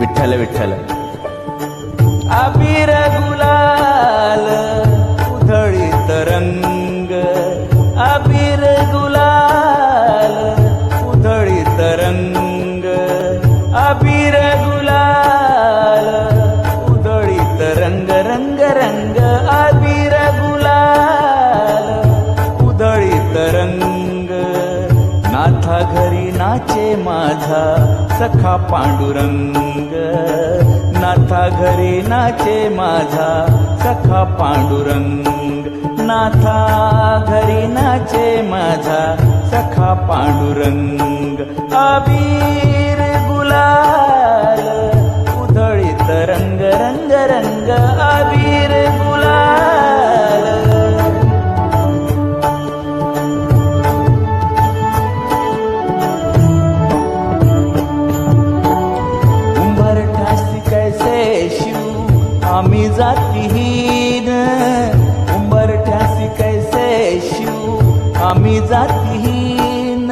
विठ्ठल विठ्ठल. अबीर गुलाल उधळीत रंग. अबीर गुलाल उधळीत रंग. अबीर गुलाल उधळीत रंग रंग रंग. अबीर गुलाल उधळीत रंग. नाथा घर नाचे माझा सखा पांडुरंग. नाथा घरी नाचे माझा सखा पांडुरंग. नाथा घरी नाचे माझा सखा पांडुरंग. अबीर गुलाल उधळीत रंग रंग रंग अबीर आम्ही जातीहीन. उंबरठासी कैसे शिव? आम्ही जातीहीन.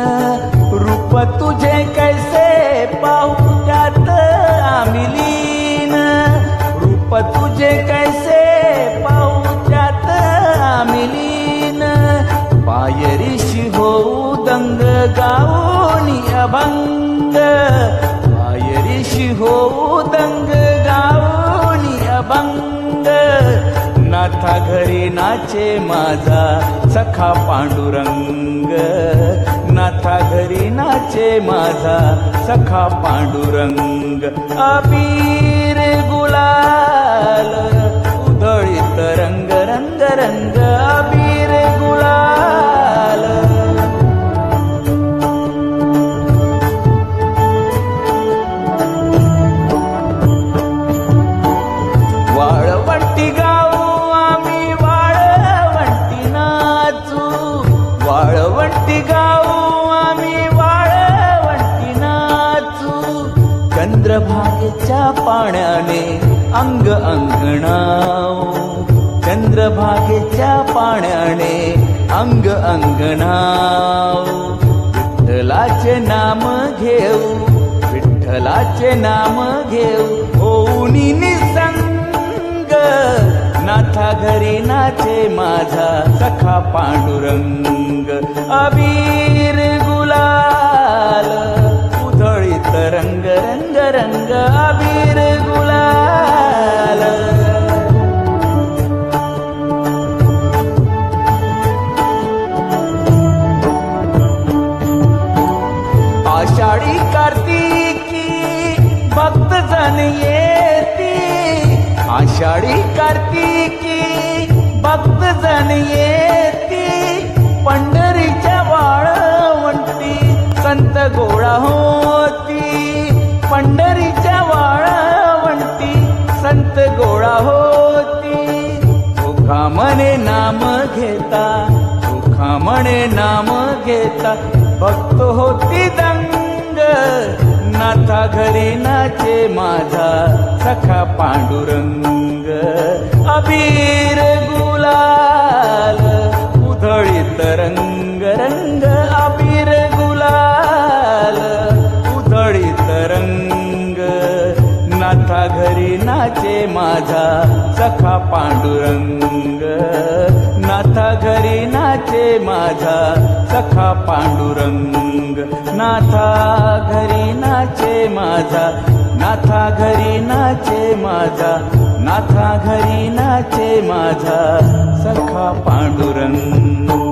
रूप तुझे कैसे पाहू? त्यात आम्ही लीन. रूप तुझे कैसे पाहू? त्यात आम्ही लीन. पायरीशी होऊ दंग गाऊन अभंग. पायरीशी होऊ दंग गाऊ अभंग. नाथा घरी नाचे माझा सखा पांडुरंग. नाथा घरी नाचे माझा सखा पांडुरंग. अबीर गुलाल चंद्रभागेच्या पाण्याने अंग अंगणाव. चंद्रभागेच्या पाण्याने अंग अंगणाव. विठ्ठलाचे नाम घेऊ विठ्ठलाचे नाम घेऊ. होऊनी निसंग नाथा घरी नाचे माझा सखा पांडुरंग. अबीर गुला रंग रंग रंग अबीर गुलाल। आषाढी कार्तिकी भक्त जन येती। आषाढी कार्तिकी भक्त जन येती। पंढरीच्या वाळवंटी संत गोळा हो म्हणे नाम घेता सुखामणे म्हणे नाम घेता. भक्त होती दंग नाथा घरी नाचे माझा सखा पांडुरंग. अबीर गुलाल उधळी तरंग. नाथा घरी नाचे माझा सखा पांडुरंग. नाथा घरी नाचे माझा सखा पांडुरंग. नाथा घरी नाचे माझा नाथा घरी नाचे माझा नाथा घरी नाचे माझा सखा पांडुरंग.